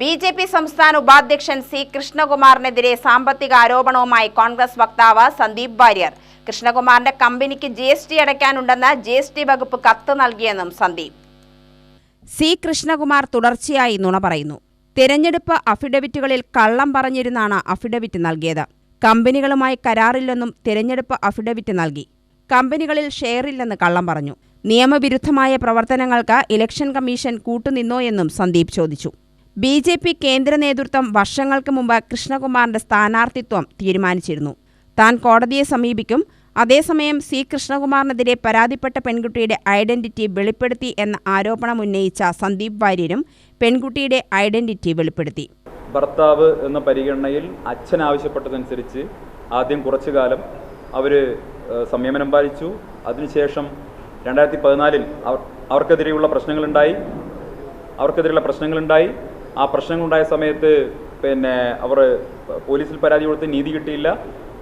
B J P സംസ്ഥാന ഉപാധ്യക്ഷൻ C കൃഷ്ണകുമാറിനെതിരെ സാമ്പത്തിക ആരോപണവുമായി കോൺഗ്രസ് വക്താവ് സന്ദീപ് വാര്യർ. കൃഷ്ണകുമാറിന്റെ കമ്പനിക്ക് ജി എസ് ടി അടയ്ക്കാനുണ്ടെന്ന് ജി എസ് ടി വകുപ്പ് കത്ത് നൽകിയെന്നും സന്ദീപ്. സി കൃഷ്ണകുമാർ തുടർച്ചയായി നുണ പറയുന്നു. തിരഞ്ഞെടുപ്പ് അഫിഡവിറ്റുകളിൽ കള്ളം പറഞ്ഞിരുന്നാണ് അഫിഡവിറ്റ് നൽകിയത്. കമ്പനികളുമായി കരാറില്ലെന്നും തിരഞ്ഞെടുപ്പ് അഫിഡവിറ്റ് നൽകി. കമ്പനികളിൽ ഷെയറില്ലെന്ന് കള്ളം പറഞ്ഞു. നിയമവിരുദ്ധമായ പ്രവർത്തനങ്ങൾക്ക് ഇലക്ഷൻ കമ്മീഷൻ കൂട്ടുനിന്നോ എന്നും സന്ദീപ് ചോദിച്ചു. ബി ജെ പി കേന്ദ്ര നേതൃത്വം വർഷങ്ങൾക്ക് മുമ്പ് കൃഷ്ണകുമാറിന്റെ സ്ഥാനാർത്ഥിത്വം തീരുമാനിച്ചിരുന്നു. താൻ കോടതിയെ സമീപിക്കും. അതേസമയം സി കൃഷ്ണകുമാറിനെതിരെ പരാതിപ്പെട്ട പെൺകുട്ടിയുടെ ഐഡന്റിറ്റി വെളിപ്പെടുത്തി എന്ന ആരോപണം ഉന്നയിച്ച സന്ദീപ് വാര്യരും പെൺകുട്ടിയുടെ ഐഡന്റിറ്റി വെളിപ്പെടുത്തി. ഭർത്താവ് എന്ന പരിഗണനയിൽ അച്ഛൻ ആവശ്യപ്പെട്ടതനുസരിച്ച് ആദ്യം കുറച്ചു കാലം അവർ സംയമനം പാലിച്ചു. അതിനുശേഷം രണ്ടായിരത്തി പതിനാലിൽ അവർ അവർക്കെതിരെയുള്ള പ്രശ്നങ്ങളുണ്ടായി. അവർക്കെതിരെയുള്ള പ്രശ്നങ്ങളുണ്ടായി. ആ പ്രശ്നങ്ങളുണ്ടായ സമയത്ത് പിന്നെ അവർ പോലീസിൽ പരാതി കൊടുത്ത് നീതി കിട്ടിയില്ല.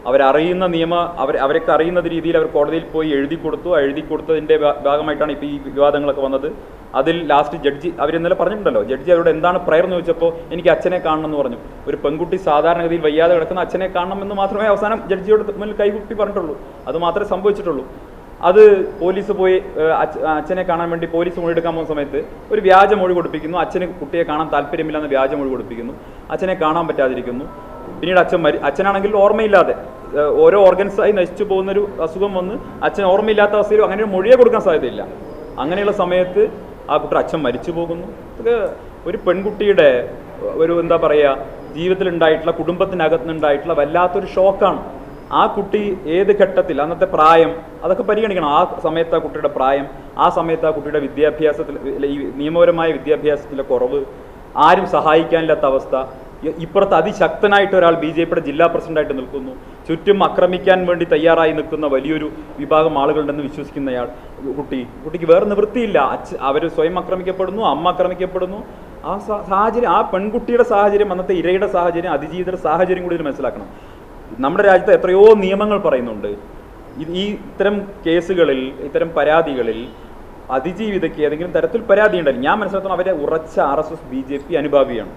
അവരറിയുന്ന നിയമ അവർ അവരൊക്കെ അറിയുന്ന രീതിയിൽ അവർ കോടതിയിൽ പോയി എഴുതി കൊടുത്തു. എഴുതി കൊടുത്തതിന്റെ ഭാഗമായിട്ടാണ് ഇപ്പോൾ ഈ വിവാദങ്ങളൊക്കെ വന്നത്. അതിൽ ലാസ്റ്റ് ജഡ്ജി അവർ ഇന്നലെ പറഞ്ഞിട്ടുണ്ടല്ലോ ജഡ്ജി അവരോട് എന്താണ് പ്രയർ എന്ന് ചോദിച്ചപ്പോൾ എനിക്ക് അച്ഛനെ കാണണം എന്ന് പറഞ്ഞു. ഒരു പെൺകുട്ടി സാധാരണഗതിയിൽ വയ്യാതെ കിടക്കുന്ന അച്ഛനെ കാണണം എന്ന് മാത്രമേ അവസാനം ജഡ്ജിയോട് മുന്നിൽ കൈകുപ്പി പറഞ്ഞിട്ടുള്ളൂ. അത് മാത്രമേ സംഭവിച്ചിട്ടുള്ളൂ. അത് പോലീസ് പോയി അച്ഛനെ കാണാൻ വേണ്ടി പോലീസ് മൊഴി എടുക്കാൻ പോകുന്ന സമയത്ത് ഒരു വ്യാജ മൊഴി കൊടുപ്പിക്കുന്നു. അച്ഛന് കുട്ടിയെ കാണാൻ താല്പര്യമില്ലാന്ന് വ്യാജ മൊഴി കൊടുപ്പിക്കുന്നു. അച്ഛനെ കാണാൻ പറ്റാതിരിക്കുന്നു. പിന്നീട് അച്ഛൻ മരി അച്ഛനാണെങ്കിൽ ഓർമ്മയില്ലാതെ ഓരോ ഓർഗൻസായി നശിച്ചു പോകുന്നൊരു അസുഖം വന്ന് അച്ഛൻ ഓർമ്മയില്ലാത്ത അവസ്ഥയിൽ അങ്ങനെ ഒരു മൊഴിയെ കൊടുക്കാൻ സാധ്യതയില്ല. അങ്ങനെയുള്ള സമയത്ത് ആ കുട്ടി അച്ഛൻ മരിച്ചു പോകുന്നു. ഒരു പെൺകുട്ടിയുടെ ഒരു എന്താ പറയുക ജീവിതത്തിലുണ്ടായിട്ടുള്ള കുടുംബത്തിനകത്തുനിന്നുണ്ടായിട്ടുള്ള വല്ലാത്തൊരു ഷോക്കാണ്. ആ കുട്ടി ഏത് ഘട്ടത്തിൽ അന്നത്തെ പ്രായം അതൊക്കെ പരിഗണിക്കണം. ആ സമയത്ത് ആ കുട്ടിയുടെ പ്രായം ആ സമയത്ത് ആ കുട്ടിയുടെ വിദ്യാഭ്യാസത്തിൽ ഈ നിയമപരമായ വിദ്യാഭ്യാസത്തിലെ കുറവ് ആരും സഹായിക്കാനില്ലാത്ത അവസ്ഥ ഇപ്പുറത്ത് അതിശക്തനായിട്ട് ഒരാൾ ബി ജെ പിയുടെ ജില്ലാ പ്രസിഡന്റായിട്ട് നിൽക്കുന്നു. ചുറ്റും ആക്രമിക്കാൻ വേണ്ടി തയ്യാറായി നിൽക്കുന്ന വലിയൊരു വിഭാഗം ആളുകളുണ്ടെന്ന് വിശ്വസിക്കുന്നയാൾ കുട്ടി. കുട്ടിക്ക് വേറെ നിവൃത്തിയില്ല. അച്ഛ അവർ സ്വയം ആക്രമിക്കപ്പെടുന്നു അമ്മ ആക്രമിക്കപ്പെടുന്നു ആ സാഹചര്യം ആ പെൺകുട്ടിയുടെ സാഹചര്യം അന്നത്തെ ഇരയുടെ സാഹചര്യം അതിജീവിതയുടെ സാഹചര്യം കൂടി മനസ്സിലാക്കണം. നമ്മുടെ രാജ്യത്ത് എത്രയോ നിയമങ്ങൾ പറയുന്നുണ്ട്. ഈ ഇത്തരം കേസുകളിൽ ഇത്തരം പരാതികളിൽ അതിജീവിതയ്ക്ക് ഏതെങ്കിലും തരത്തിൽ പരാതി ഉണ്ടല്ലോ. ഞാൻ മനസ്സിലാക്കുന്ന അവരെ ഉറച്ച R S S B J P അനുഭാവിയാണ്.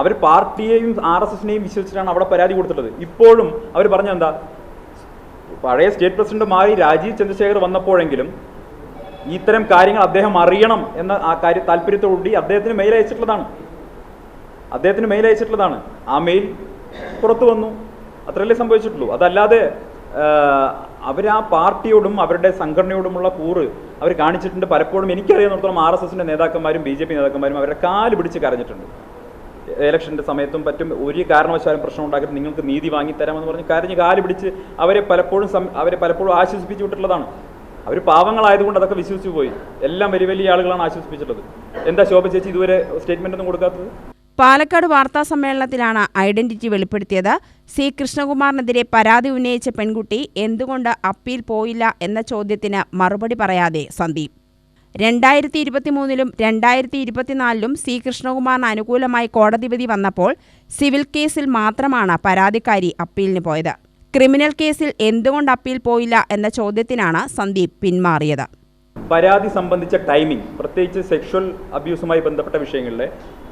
അവർ പാർട്ടിയെയും ആർ എസ് എസിനെയും വിശ്വസിച്ചിട്ടാണ് അവിടെ പരാതി കൊടുത്തിട്ടുള്ളത്. ഇപ്പോഴും അവർ പറഞ്ഞെന്താ പഴയ സ്റ്റേറ്റ് പ്രസിഡന്റ് മാറി രാജീവ് ചന്ദ്രശേഖർ വന്നപ്പോഴെങ്കിലും ഇത്തരം കാര്യങ്ങൾ അദ്ദേഹം അറിയണം എന്ന ആ കാര്യ താല്പര്യത്തോടുകൂടി അദ്ദേഹത്തിന് മെയിൽ അയച്ചിട്ടുള്ളതാണ്. അദ്ദേഹത്തിന് മെയിൽ അയച്ചിട്ടുള്ളതാണ്. ആ മെയിൽ പുറത്തു വന്നു. അത്രയല്ലേ സംഭവിച്ചിട്ടുള്ളൂ. അതല്ലാതെ അവരാ പാർട്ടിയോടും അവരുടെ സംഘടനയോടുമുള്ള കൂറ് അവർ കാണിച്ചിട്ടുണ്ട്. പലപ്പോഴും എനിക്കറിയാവുന്നിടത്തോളം ആർ എസ് എസിന്റെ നേതാക്കന്മാരും ബി ജെ പി നേതാക്കന്മാരും അവരുടെ കാൽ പിടിച്ച് കരഞ്ഞിട്ടുണ്ട്. ഇലക്ഷന്റെ സമയത്തും പറ്റും ഒരു കാരണവശാലും പ്രശ്നം ഉണ്ടാക്കിയിട്ട് നിങ്ങൾക്ക് നീതി വാങ്ങിത്തരാമെന്ന് പറഞ്ഞ് കരഞ്ഞ് കാൽ പിടിച്ച് അവരെ പലപ്പോഴും അവരെ പലപ്പോഴും ആശ്വസിപ്പിച്ചു വിട്ടിട്ടുള്ളതാണ്. അവർ പാവങ്ങളായതുകൊണ്ട് അതൊക്കെ വിശ്വസിച്ചു പോയി. എല്ലാം വലിയ വലിയ ആളുകളാണ് ആശ്വസിപ്പിച്ചിട്ടുള്ളത്. എന്താ ശോഭ ചേച്ചി ഇതുവരെ സ്റ്റേറ്റ്മെന്റ് ഒന്നും കൊടുക്കാത്തത്? പാലക്കാട് വാർത്താ സമ്മേളനത്തിലാണ് ഐഡന്റിറ്റി വെളിപ്പെടുത്തിയത്. സി. കൃഷ്ണകുമാറിനെതിരെ പരാതി ഉന്നയിച്ച പെൺകുട്ടി എന്തുകൊണ്ട് അപ്പീൽ പോയില്ല എന്ന ചോദ്യത്തിന് മറുപടി പറയാതെ സന്ദീപ്. രണ്ടായിരത്തി ഇരുപത്തിമൂന്നിലും രണ്ടായിരത്തി ഇരുപത്തിനാലിലും സി. കൃഷ്ണകുമാറിന് അനുകൂലമായി കോടതി വിധി വന്നപ്പോൾ സിവിൽ കേസിൽ മാത്രമാണ് പരാതിക്കാരി അപ്പീലിന് പോയത്. ക്രിമിനൽ കേസിൽ എന്തുകൊണ്ട് അപ്പീൽ പോയില്ല എന്ന ചോദ്യത്തിനാണ് സന്ദീപ് പിന്മാറിയത്. പരാതി സംബന്ധിച്ച ടൈമിംഗ് പ്രത്യേകിച്ച് സെക്ഷൽ അബ്യൂസുമായി ബന്ധപ്പെട്ട വിഷയങ്ങളിലെ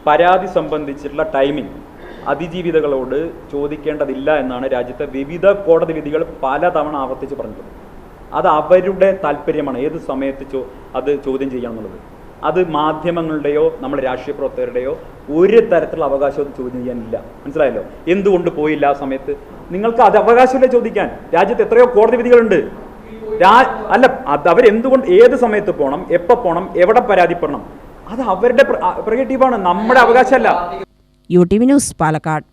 പരാതി സംബന്ധിച്ചിട്ടുള്ള ടൈമിംഗ് അതിജീവിതകളോട് ചോദിക്കേണ്ടതില്ല എന്നാണ് രാജ്യത്തെ വിവിധ കോടതി വിധികൾ പലതവണ ആവർത്തിച്ച് പറഞ്ഞിട്ടുള്ളത് അത് അവരുടെ താല്പര്യമാണ്. ഏത് സമയത്ത് ചോ അത് ചോദ്യം ചെയ്യണം എന്നുള്ളത് അത് മാധ്യമങ്ങളുടെയോ നമ്മുടെ രാഷ്ട്രീയ പ്രവർത്തകരുടെയോ ഒരു തരത്തിലുള്ള അവകാശവും ചോദ്യം ചെയ്യാനില്ല. മനസ്സിലായല്ലോ? എന്തുകൊണ്ട് പോയില്ല ആ സമയത്ത്? നിങ്ങൾക്ക് അത് അവകാശമില്ല ചോദിക്കാൻ. രാജ്യത്ത് എത്രയോ കോടതി വിധികളുണ്ട്. രാ- അല്ല അത് അവരെന്തുകൊണ്ട് ഏത് സമയത്ത് പോകണം എപ്പോൾ പോകണം എവിടെ പരാതിപ്പെടണം അത് അവരുടെ പ്രഗറ്റീവാണ് നമ്മുടെ അവകാശമല്ല. U T V news Palakkad.